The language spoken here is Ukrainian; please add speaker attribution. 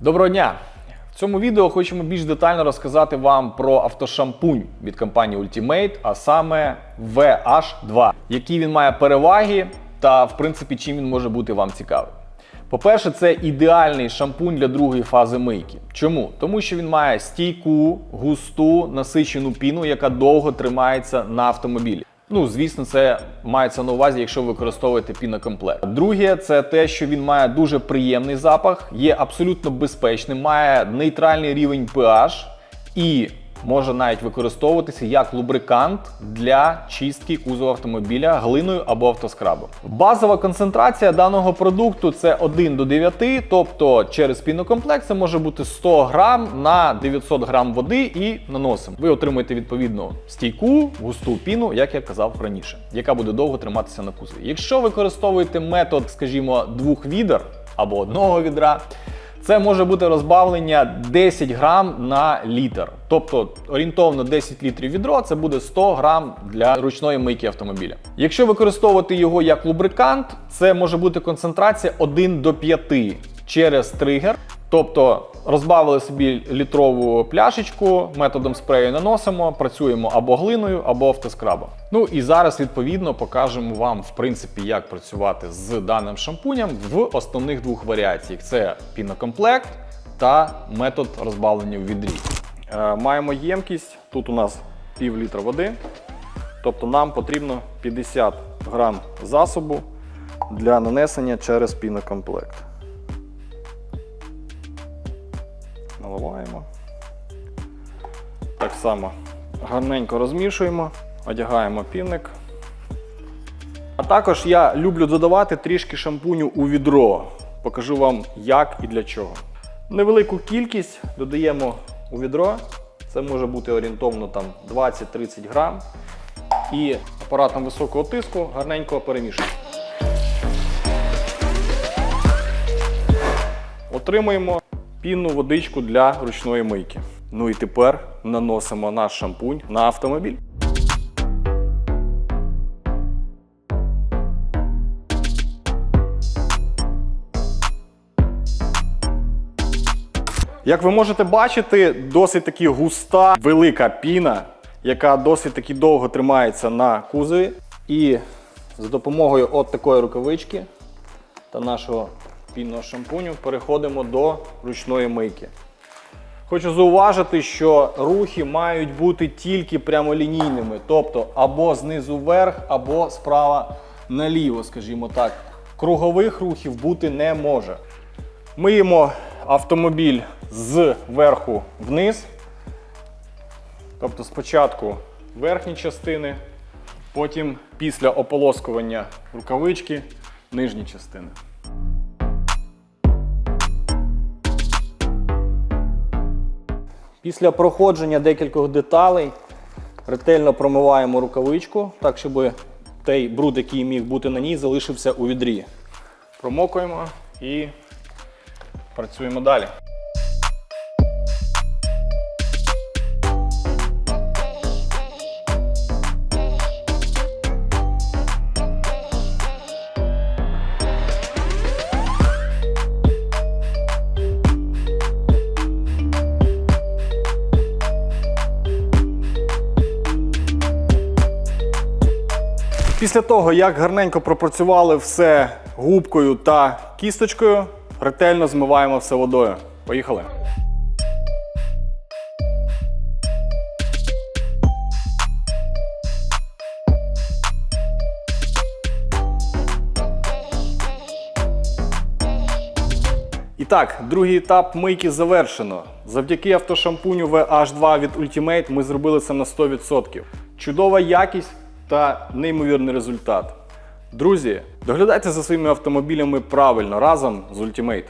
Speaker 1: Доброго дня! В цьому відео хочемо більш детально розказати вам про автошампунь від компанії Ultimate, а саме VH2, які він має переваги та, в принципі, чим він може бути вам цікавий. По-перше, це ідеальний шампунь для другої фази мийки. Чому? Тому що він має стійку, густу, насичену піну, яка довго тримається на автомобілі. Ну, звісно, це мається на увазі, якщо ви використовуєте пінокомплект. Друге, це те, що він має дуже приємний запах, є абсолютно безпечним, має нейтральний рівень pH і може навіть використовуватися як лубрикант для чистки кузова автомобіля глиною або автоскрабом. Базова концентрація даного продукту це 1 до 9, тобто через пінокомплект це може бути 100 грам на 900 грам води і наносимо. Ви отримуєте відповідно стійку, густу піну, як я казав раніше, яка буде довго триматися на кузові. Якщо використовуєте метод, скажімо, двох відер або одного відра. Це може бути розбавлення 10 грам на літр. Тобто орієнтовно 10 літрів відро це буде 100 грам для ручної мийки автомобіля. Якщо використовувати його як лубрикант, це може бути концентрація 1 до 5 через тригер. Тобто розбавили собі літрову пляшечку, методом спрею наносимо, працюємо або глиною, або автоскрабом. Ну і зараз відповідно покажемо вам, в принципі, як працювати з даним шампунем в основних двох варіаціях: це пінокомплект та метод розбавлення в відрі. Е, маємо ємкість. Тут у нас пів літра води. Тобто нам потрібно 50 грам засобу для нанесення через пінокомплект. Наливаємо. Так само гарненько розмішуємо, одягаємо пінник. А також я люблю додавати трішки шампуню у відро. Покажу вам, як і для чого. Невелику кількість додаємо у відро. Це може бути орієнтовно там 20-30 грам. І апаратом високого тиску гарненько перемішуємо. Отримуємо пінну водичку для ручної мийки. Ну і тепер наносимо наш шампунь на автомобіль. Як ви можете бачити, досить таки густа, велика піна, яка досить таки довго тримається на кузові. І за допомогою от такої рукавички та нашого пінного шампуню переходимо до ручної мийки. Хочу зауважити, що рухи мають бути тільки прямолінійними, тобто або знизу вверх, або справа наліво, скажімо так. Кругових рухів бути не може. Миємо автомобіль з верху вниз. Тобто спочатку верхні частини, потім після ополоскування рукавички нижні частини. Після проходження декількох деталей ретельно промиваємо рукавичку, так щоб той бруд, який міг бути на ній, залишився у відрі. Промокуємо і працюємо далі. Після того, як гарненько пропрацювали все губкою та кісточкою, ретельно змиваємо все водою. Поїхали. І так, другий етап мийки завершено. Завдяки автошампуню VH2 від Ultimate ми зробили це на 100%. Чудова якість та неймовірний результат. Друзі, доглядайте за своїми автомобілями правильно разом з Ultimate.